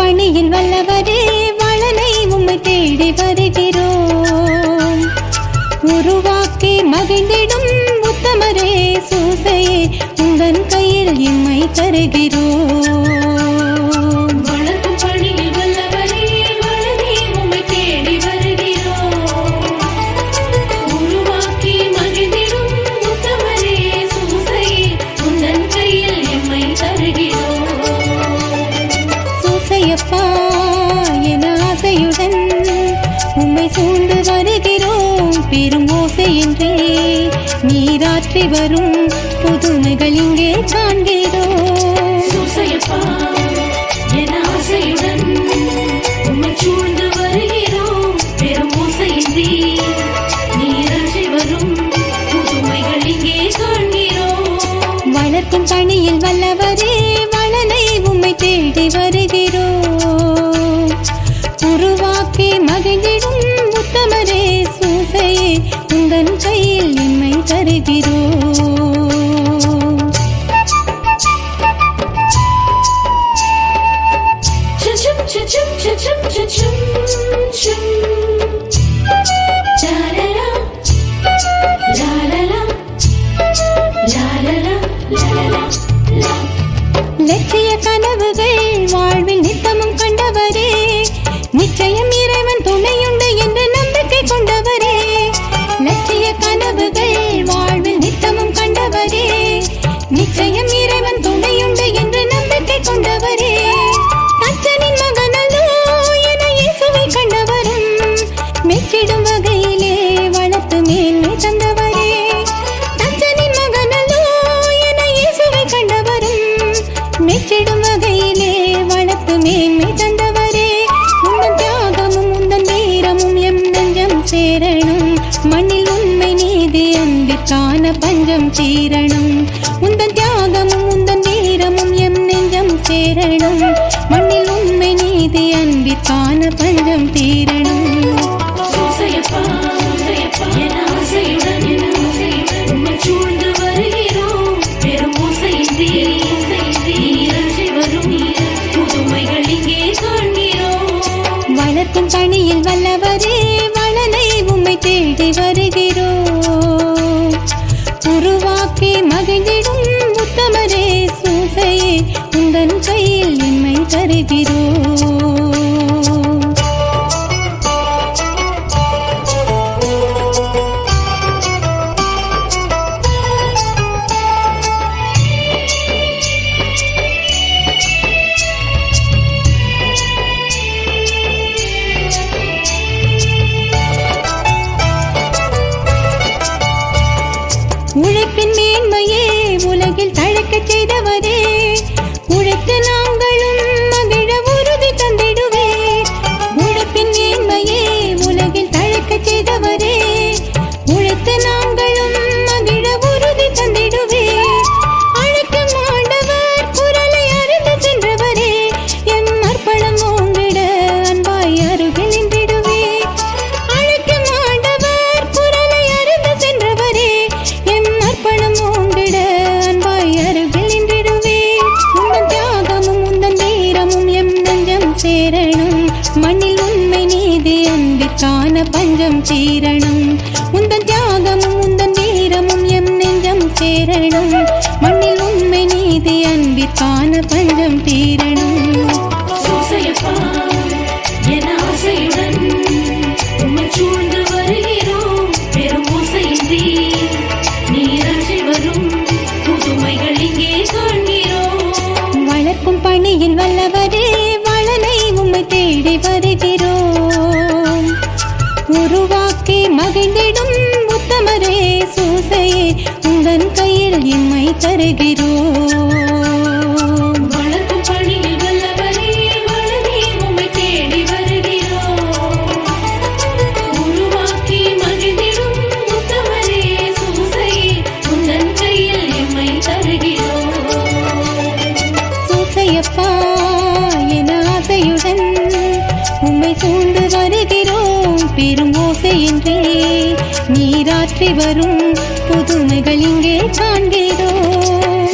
பணியில் வல்லவரே வளனை உம்மை தேடி வருகிறோம். உருவாக்கி மகிழ்ந்திடும் உத்தமரே சூசையே உங்கள் கையில் இம்மை தருகிறோம். சூழ்ந்து வருகிறோம் பெரும் ஓசையின்றி நீராற்றி வரும் புதுமைகள் இங்கே காண்கிறோம். என் ஆசையுடன் உம்மை சூழ்ந்து வருகிறோம். பெரும் ஓசையின்றி நீரன்றி வரும் புதுமைகள் இங்கே காண்கிறோம். வளர்க்கும் பணியில் வல்லவரே வளனை உம்மை தேடி வருகிறோம். La la la, la. லட்சிய கனவுகள் வாழ்வில் நித்தமும் கண்டவரே. நிச்சயம் இறைவன் துணையும் நிச்சயம் இறைவன் துணையுண்டு என்று நம்பிக்கை கொண்டவரே. அச்சனின் மகனல்லோ என இயேசுவை கண்டவரும் மெச்சிடும் வகையிலே வளர்த்து மேன்மை தந்தவரே. தச்சனின் மகனல்லோ என இயேசுவை கண்டவரும் மெச்சிடும் வகையிலே வளர்த்து மேன்மை தந்தவரே. உந்தன் தியாகமும் உந்தன் வீரமும் எம் நெஞ்சம் சேரணும். மண்ணில் உண்மை நீதி அன்பிற்கான பஞ்சம் தீரணும். உந்தன் தியாகமும் உந்தன் வீரமும் எம் நெஞ்சம் சேரணும். மண்ணில் உண்மை நீதி அன்பிற்கான பஞ்சம் தீரணும். வளர்க்கும் பணியில் வல்லவரே வளனை உம்மை தேடி வருகிறோம். உருவாக்கி மகிழ்ந்திடும் உத்தமரே சூசையே உந்தன் கையில் எம்மை தருகிறோம். உலகில் செய்தவரே. அன்பிற்கான பஞ்சம் சீரணம். உந்தன் தியாகமும் உந்தன் வீரமும் எம் நெஞ்சம் சேரணும். மண்ணில் உண்மை நீதி அன்பிற்கான பஞ்சம் தீரணம். வளர்க்கும் பணியில் வல்லவரே வளனை உம்மை தேடி வருகிறோம். உருவாக்கி மகிழ்ந்திடும் உத்தமரே சூசையே உந்தன் கையில் எம்மை தருகிறோம். ஓசையின்றி நீராற்றி வரும் புதுமைகள் இங்கே காண்கிறோம்.